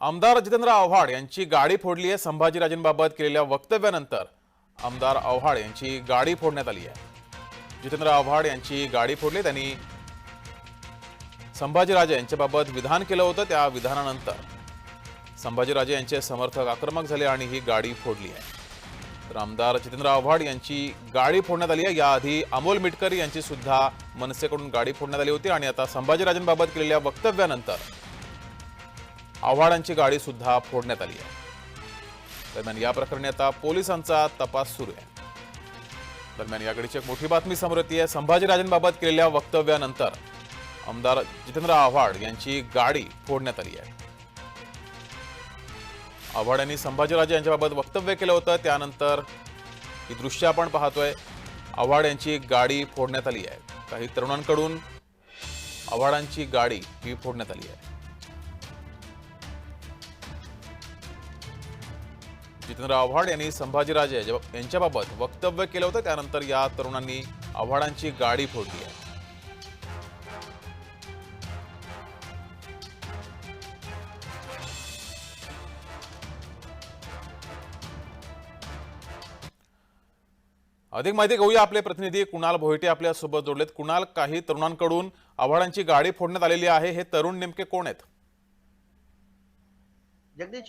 आमदार जितेंद्र आव्हाड यांची गाडी फोडली आहे संभाजीराजेंबाबत केलेल्या वक्तव्यानंतर. आमदार आव्हाड यांची गाडी फोडण्यात आली आहे जितेंद्र आव्हाड यांची गाडी फोडली त्यांनी संभाजीराजे यांच्याबाबत विधान केलं होतं त्या विधानानंतर. संभाजीराजे यांचे समर्थक आक्रमक झाले आणि ही गाडी फोडली आहे तर आमदार जितेंद्र आव्हाड यांची गाडी फोडण्यात आली आहे याआधी अमोल मिटकरी यांची सुद्धा मनसेकडून गाडी फोडण्यात आली होती आणि आता संभाजीराजेंबाबत केलेल्या वक्तव्यानंतर आव्हाडांची गाडी सुद्धा फोडण्यात आली आहे. दरम्यान या प्रकरणी आता पोलिसांचा तपास सुरू आहे. दरम्यान याकडीची एक मोठी बातमी समोर येते. संभाजीराजेंबाबत केलेल्या वक्तव्यानंतर आमदार जितेंद्र आव्हाड यांची गाडी फोडण्यात आली आहे. आव्हाड यांनी संभाजीराजे यांच्याबाबत वक्तव्य केलं होतं. त्यानंतर ही दृश्य आपण पाहतोय. आव्हाड यांची गाडी फोडण्यात आली आहे. काही तरुणांकडून आव्हाडांची गाडी ही फोडण्यात आली आहे. जितेंद्र आव्हाड यांनी संभाजीराजे यांच्याबाबत वक्तव्य केलं होतं. त्यानंतर या तरुणांनी आव्हाडांची गाडी फोडली आहे. अधिक माहिती घेऊया आपले प्रतिनिधी. कुणाल भोयटे आपल्यासोबत जोडलेत. कुणाल काही तरुणांकडून आव्हाडांची गाडी फोडण्यात आलेली आहे. हे तरुण नेमके कोण आहेत? जगदीश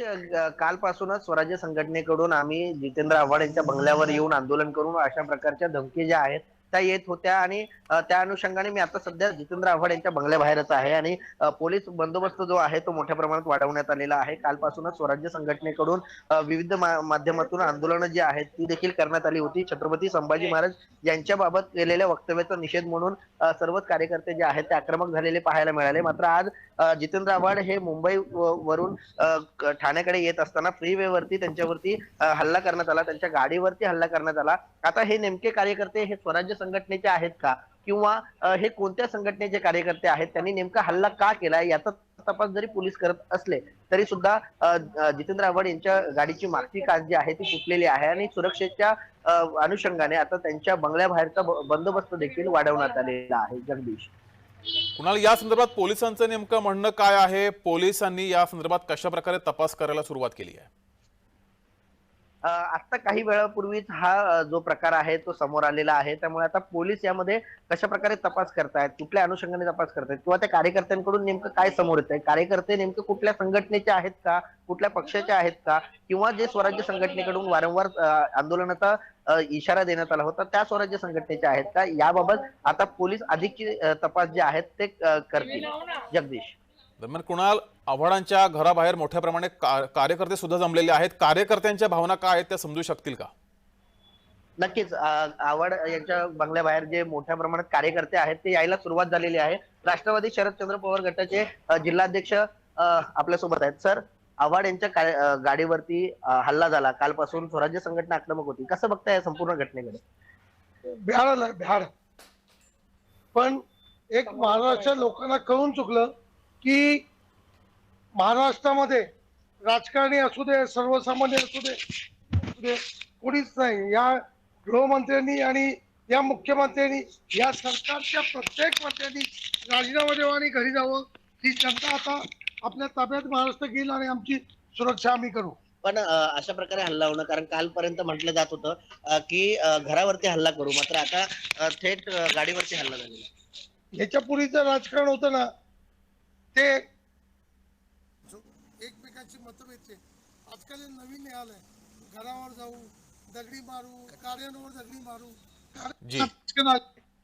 कालपासूनच स्वराज्य संघटनेकडून आम्ही जितेंद्र आव्हाड यांच्या बंगल्यावर येऊन आंदोलन करून अशा प्रकारच्या धमकी ज्या आहेत त्या येत होत्या आणि त्या अनुषंगाने मी आता सध्या जितेंद्र आव्हाड यांच्या बंगल्याबाहेरच आहे आणि पोलीस बंदोबस्त जो आहे तो मोठ्या प्रमाणात वाढवण्यात आलेला आहे. कालपासूनच स्वराज्य संघटनेकडून विविध माध्यमातून आंदोलनं जी आहेत ती देखील करण्यात आली होती. छत्रपती संभाजी महाराज यांच्याबाबत केलेल्या वक्तव्याचा निषेध म्हणून सर्वच कार्यकर्ते जे आहेत ते आक्रमक झालेले पाहायला मिळाले. मात्र आज जितेंद्र आव्हाड हे मुंबई वरून ठाण्याकडे येत असताना फ्रीवे वरती त्यांच्यावरती हल्ला करण्यात आला. त्यांच्या गाडीवरती हल्ला करण्यात आला. आता हे नेमके कार्यकर्ते हे स्वराज्य संघटनेचे आहेत का? किंवा हे कोणत्या संघटनेचे कार्यकर्ते आहेत? त्यांनी नेमका हल्ला का केला याचा तपास जरी पोलीस करत असले तरी सुद्धा जितेंद्र आव्हाड यांच्या गाडीची मागची काच जी आहे ती फुटलेली आहे आणि सुरक्षेच्या अनुषंगाने आता त्यांच्या बंगल्याबाहेरचा बंदोबस्त देखील वाढवण्यात आलेला आहे. जगदीश. कुणाल या संदर्भात पोलिसांचं नेमकं म्हणणं काय आहे? पोलिसांनी या संदर्भात कशा प्रकारे तपास करायला सुरुवात केली आहे? आता काही वेळापूर्वीच हा जो प्रकार आहे तो समोर आलेला आहे. त्यामुळे आता पोलीस यामध्ये कशा प्रकारे तपास करतायत कुठल्या अनुषंगाने तपास करतायत किंवा त्या कार्यकर्त्यांकडून नेमकं काय समोर येत आहे कार्यकर्ते नेमके कुठल्या संघटनेचे आहेत का? कुठल्या पक्षाचे आहेत का? किंवा जे स्वराज्य संघटनेकडून वारंवार आंदोलनाचा इशारा देण्यात आला होता त्या स्वराज्य संघटनेचे आहेत का? याबाबत आता पोलीस अधिकची तपास जे आहेत ते करतील. जगदीश. दरम्यान कुणाल आव्हाडांच्या घराबाहेर मोठ्या प्रमाणात का- कार्यकर्ते सुद्धा जमलेले आहेत. कार्यकर्त्यांच्या भावना काय आहेत त्या समजू शकतील का? नक्कीच आव्हाड यांच्या बंगल्याबाहेर जे मोठ्या प्रमाणात कार्यकर्ते आहेत ते यायला सुरुवात झालेली आहे. राष्ट्रवादी शरदचंद्र पवार गटाचे जिल्हाध्यक्ष आपल्यासोबत आहेत. सर आव्हाड यांच्या गाडीवरती हल्ला झाला. कालपासून स्वराज्य संघटना आक्रमक होती. कसं बघताय या संपूर्ण घटनेकडे? भ्याड भ्याड. पण एक महाराष्ट्र लोकांना कळून चुकलं की महाराष्ट्रामध्ये राजकारणी असू दे सर्वसामान्य असू दे असू दे कोणीच नाही. या गृहमंत्र्यांनी आणि या मुख्यमंत्र्यांनी या सरकारच्या प्रत्येक मंत्र्यांनी राजीनामा द्यावा आणि घरी जावं ही जनता आता आपल्या ताब्यात महाराष्ट्र घेईल आणि आमची सुरक्षा आम्ही करू. पण अशा प्रकारे हल्ला होणं कारण कालपर्यंत म्हटलं जात होतं की घरावरती हल्ला करू. मात्र आता थेट गाडीवरती हल्ला झालेला आहे. ह्याच्या पूर्वीचं राजकारण होतं ना ते जो एकमेकांची मतं भेटते आजकाल हे नवीन निघालंय. घरावर जाऊ दगडी मारू कार्यालयावर दगडी मारू.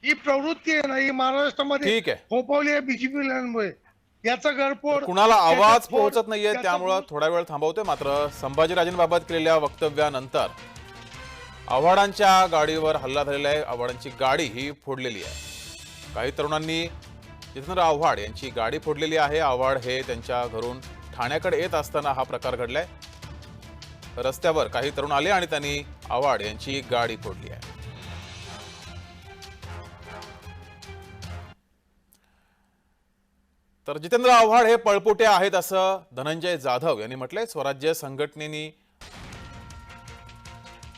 ही प्रवृत्ती आहे ना ही महाराष्ट्रामध्ये फोपवली आहे. बीजेपी याचा गडपोड कुणाला आवाज पोहोचत नाहीये त्यामुळं. थोडा वेळ थांबवतोय मात्र संभाजीराजेंबाबत केलेल्या वक्तव्यानंतर आव्हाडांच्या गाडीवर हल्ला झालेला आहे. आव्हाडांची गाडी ही फोडलेली आहे. काही तरुणांनी जितेंद्र आव्हाड यांची गाडी फोडलेली आहे. आव्हाड हे त्यांच्या घरून ठाण्याकडे येत असताना हा प्रकार घडलाय. रस्त्यावर काही तरुण आले आणि त्यांनी आव्हाड यांची गाडी फोडली आहे. तर जितेंद्र आव्हाड हे पळपुटे आहेत असं धनंजय जाधव यांनी म्हटलंय. स्वराज्य संघटनेनी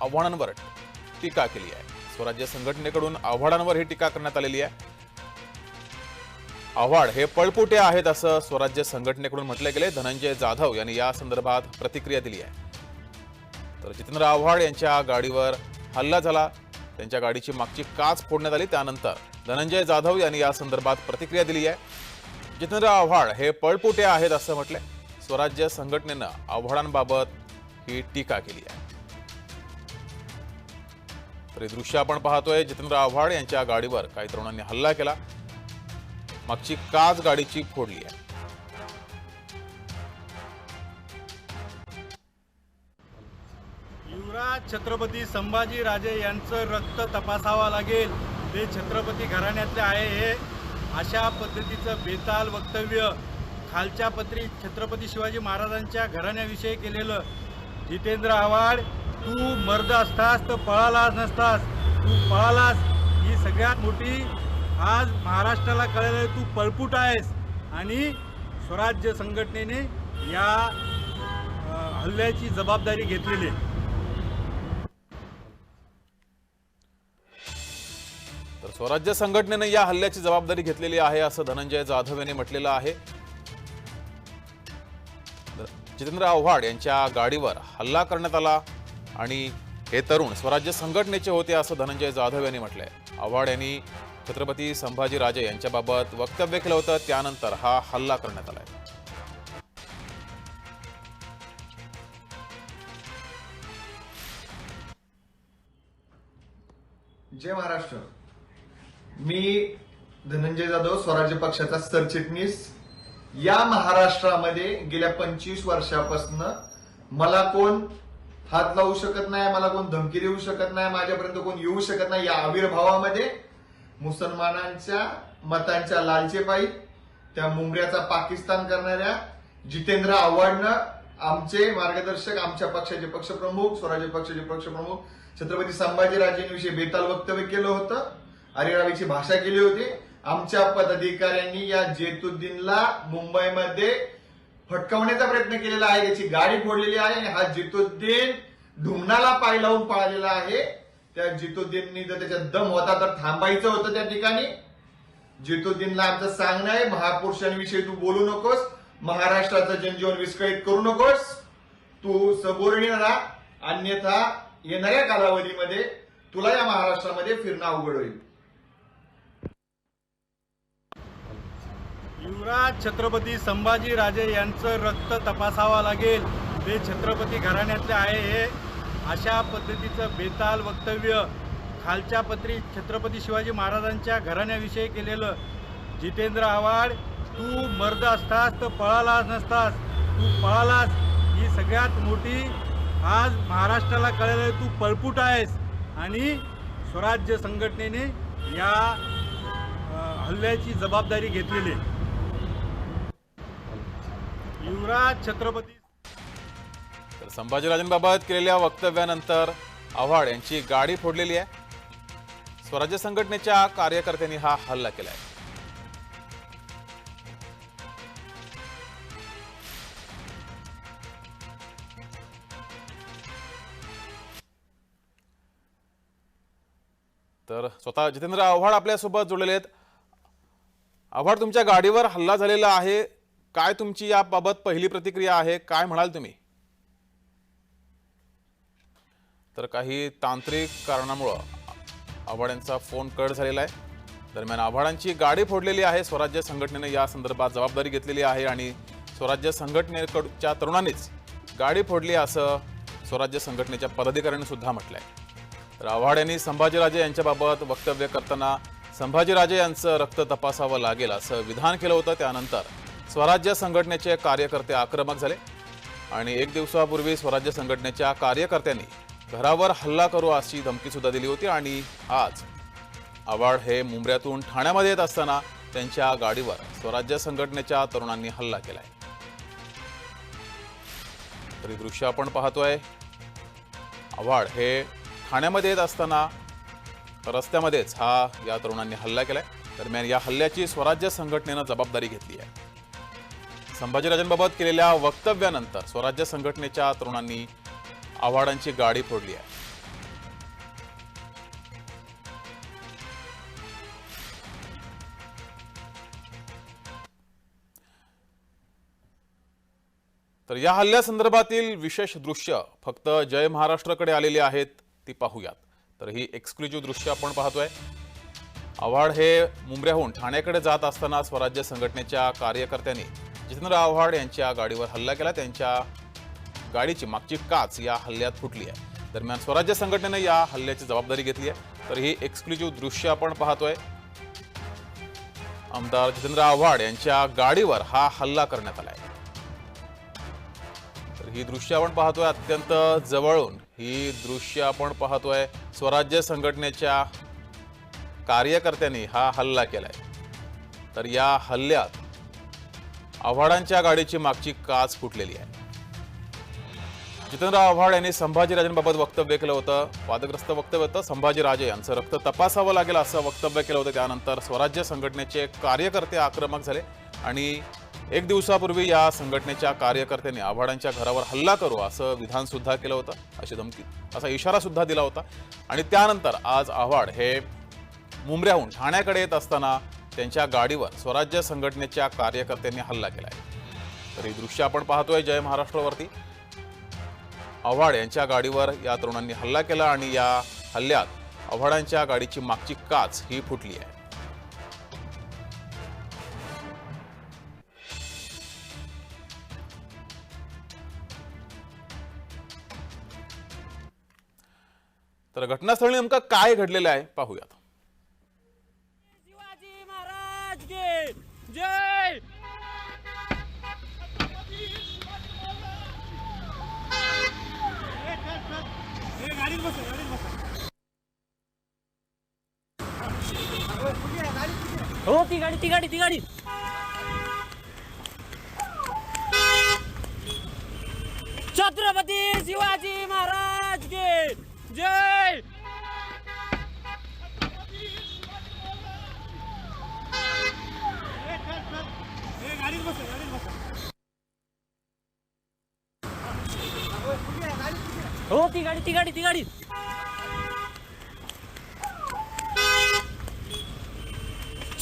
आव्हानांवर टीका केली आहे. स्वराज्य संघटनेकडून आव्हाडांवर ही टीका करण्यात आलेली आहे. आव्हाड हे पळपुटे आहेत असं स्वराज्य संघटनेकडून म्हटले गेले. धनंजय जाधव यांनी या संदर्भात प्रतिक्रिया दिली आहे. तर जितेंद्र आव्हाड यांच्या गाडीवर हल्ला झाला. त्यांच्या गाडीची मागची काच फोडण्यात आली. त्यानंतर धनंजय जाधव यांनी या संदर्भात प्रतिक्रिया दिली आहे. जितेंद्र आव्हाड हे पळपुटे आहेत असं म्हटलंय स्वराज्य संघटनेनं आव्हाडांबाबत ही टीका केली आहे. तर हे दृश्य आपण पाहतोय. जितेंद्र आव्हाड यांच्या गाडीवर काही तरुणांनी हल्ला केला. मागची काच गाडीची फोडली आहे. युवराज छत्रपती संभाजी राजे यांचं रक्त तपासावं लागेल. ते छत्रपती घराण्यातले आहे हे अशा पद्धतीचं बेताल वक्तव्य. खालच्या पत्री छत्रपती शिवाजी महाराजांच्या घराण्याविषयी केलेलं. जितेंद्र आव्हाड तू मर्द असतास तर पळालाच नसतास. तू पळालास. ही सगळ्यात मोठी आज महाराष्ट्राला कळलं तू पळपूट आहेस. आणि स्वराज्य संघटनेने या हल्ल्याची जबाबदारी घेतलेली आहे. तर स्वराज्य संघटनेने या हल्ल्याची जबाबदारी घेतलेली आहे असं धनंजय जाधव यांनी म्हटलेलं आहे. जितेंद्र आव्हाड यांच्या गाडीवर हल्ला करण्यात आला आणि हे तरुण स्वराज्य संघटनेचे होते असं धनंजय जाधव यांनी म्हटलंय. आव्हाड यांनी छत्रपती संभाजीराजे यांच्याबाबत वक्तव्य केलं होतं. त्यानंतर हा हल्ला करण्यात आलाय. जय महाराष्ट्र. मी धनंजय जाधव स्वराज्य पक्षाचा सरचिटणीस. या महाराष्ट्रामध्ये गेल्या पंचवीस वर्षापासून मला कोण हात लावू शकत नाही मला कोण धमकी देऊ शकत नाही माझ्यापर्यंत कोण येऊ शकत नाही या आविर्भावामध्ये मुसलमानांच्या मतांच्या लालचेपायी त्या मुंबऱ्याचा पाकिस्तान करणाऱ्या जितेंद्र आव्हाडनं आमचे मार्गदर्शक आमच्या पक्षाचे पक्षप्रमुख स्वराज्य पक्षाचे पक्षप्रमुख छत्रपती संभाजीराजेंविषयी बेताल वक्तव्य केलं होतं अरेरावीची भाषा केली होती. आमच्या पदाधिकाऱ्यांनी या जेतुद्दीनला मुंबईमध्ये फटकावण्याचा प्रयत्न केलेला आहे. त्याची गाडी फोडलेली आहे आणि हा जेतुद्दीन ढुमणाला पाय लावून पाळलेला आहे. त्या जितुद्दीननी जर त्याच्यात दम होता तर थांबायचं होतं त्या ठिकाणी. जितुद्दीनला आमचं सांगणं आहे महापुरुषांविषयी तू बोलू नकोस महाराष्ट्राचं जनजीवन विस्कळीत करू नकोस. तू सबोर्णी राहा अन्यथा येणाऱ्या कालावधीमध्ये तुला या महाराष्ट्रामध्ये फिरणं अवघड होईल. युवराज छत्रपती संभाजी राजे यांचं रक्त तपासावं लागेल. ते छत्रपती घराण्यातले आहे हे अशा पद्धतीचं बेताल वक्तव्य खालच्या पत्री छत्रपती शिवाजी महाराजांच्या घराण्याविषयी केलेलं. जितेंद्र आव्हाड तू मर्द असतास तर पळालाच नसतास. तू पळालास ही सगळ्यात मोठी आज महाराष्ट्राला कळलेलं तू पळपूट आहेस. आणि स्वराज्य संघटनेने या हल्ल्याची जबाबदारी घेतलेली युवराज छत्रपती तर संभाजीराजेंबाबत केलेल्या वक्तव्यानंतर आव्हाड यांची गाडी फोडलेली आहे. स्वराज्य संघटनेच्या कार्यकर्त्यांनी हा हल्ला केला आहे तर स्वतः जितेंद्र आव्हाड आपल्यासोबत जोडलेले आहेत. आव्हाड तुमच्या गाडीवर हल्ला झालेला आहे. काय तुमची याबाबत पहिली प्रतिक्रिया आहे? काय म्हणाल तुम्ही? तर काही तांत्रिक कारणामुळं आव्हाड्यांचा फोन कट झालेला आहे. दरम्यान आव्हाडांची गाडी फोडलेली आहे. स्वराज्य संघटनेने या संदर्भात जबाबदारी घेतलेली आहे आणि स्वराज्य संघटनेकडच्या तरुणांनीच गाडी फोडली असं स्वराज्य संघटनेच्या पदाधिकाऱ्यांनी सुद्धा म्हटलंय. तर आव्हाड यांनी संभाजीराजे यांच्याबाबत वक्तव्य करताना संभाजीराजे यांचं रक्त तपासावं लागेल असं विधान केलं होतं. त्यानंतर स्वराज्य संघटनेचे कार्यकर्ते आक्रमक झाले आणि एक दिवसापूर्वी स्वराज्य संघटनेच्या कार्यकर्त्यांनी घरावर हल्ला करू अशी धमकी सुद्धा दिली होती आणि आज आव्हाड हे मुंबऱ्यातून ठाण्यामध्ये येत असताना त्यांच्या गाडीवर स्वराज्य संघटनेच्या तरुणांनी हल्ला केलाय. तरी दृश्य आपण पाहतोय. आव्हाड हे ठाण्यामध्ये येत असताना रस्त्यामध्येच हा या तरुणांनी हल्ला केलाय. दरम्यान या हल्ल्याची स्वराज्य संघटनेनं जबाबदारी घेतली आहे. संभाजीराजांबाबत केलेल्या वक्तव्यानंतर स्वराज्य संघटनेच्या तरुणांनी आव्हाडांची गाडी फोडली आहे. तर या हल्ल्यासंदर्भातील विशेष दृश्य फक्त जय महाराष्ट्राकडे आलेली आहेत ती पाहूयात. तर ही एक्सक्लुझिव्ह दृश्य आपण पाहतोय. आव्हाड हे मुंबऱ्याहून ठाण्याकडे जात असताना स्वराज्य संघटनेच्या कार्यकर्त्यांनी जितेंद्र आव्हाड यांच्या गाडीवर हल्ला केला. त्यांच्या गाडीची मागची काच या हल्ल्यात फुटली आहे. दरम्यान स्वराज्य संघटनेने या हल्ल्याची जबाबदारी घेतली आहे. तर ही एक्सक्लुझिव्ह दृश्य आपण पाहतोय. आमदार जितेंद्र आव्हाड यांच्या गाडीवर हा हल्ला करण्यात आलाय. तर ही दृश्य आपण पाहतोय अत्यंत जवळून. ही दृश्य आपण पाहतोय स्वराज्य संघटनेच्या कार्यकर्त्यांनी हा हल्ला केलाय. तर या हल्ल्यात आव्हाडांच्या गाडीची मागची काच फुटलेली आहे. जितेंद्र आव्हाड यांनी संभाजीराजेंबाबत वक्तव्य केलं होतं. वादग्रस्त वक्तव्य होतं. संभाजीराजे यांचं रक्त तपासावं लागेल असं वक्तव्य केलं होतं. त्यानंतर स्वराज्य संघटनेचे कार्यकर्ते आक्रमक झाले. आणि एक दिवसापूर्वी या संघटनेच्या कार्यकर्त्यांनी आव्हाडांच्या घरावर हल्ला करू असं विधानसुद्धा केलं होतं. अशी धमकी असा इशारासुद्धा दिला होता. आणि त्यानंतर आज आव्हाड हे मुंबऱ्याहून ठाण्याकडे येत असताना त्यांच्या गाडीवर स्वराज्य संघटनेच्या कार्यकर्त्यांनी हल्ला केलाय तर ही दृश्य आपण पाहतोय जय महाराष्ट्रावरती. आव्हाड यांच्या गाडीवर या तरुणांनी हल्ला केला आणि या हल्ल्यात आव्हाडांच्या गाडीची मागची काच ही फुटली आहे. तर घटनास्थळी नेमकं काय घडलेलं आहे पाहूयात शिवाजी महाराज की जय हो ती गाडी ती गाडी ती गाडी. छत्रपती शिवाजी महाराज के जय. हो ती गाडी ती गाडी ती गाडी.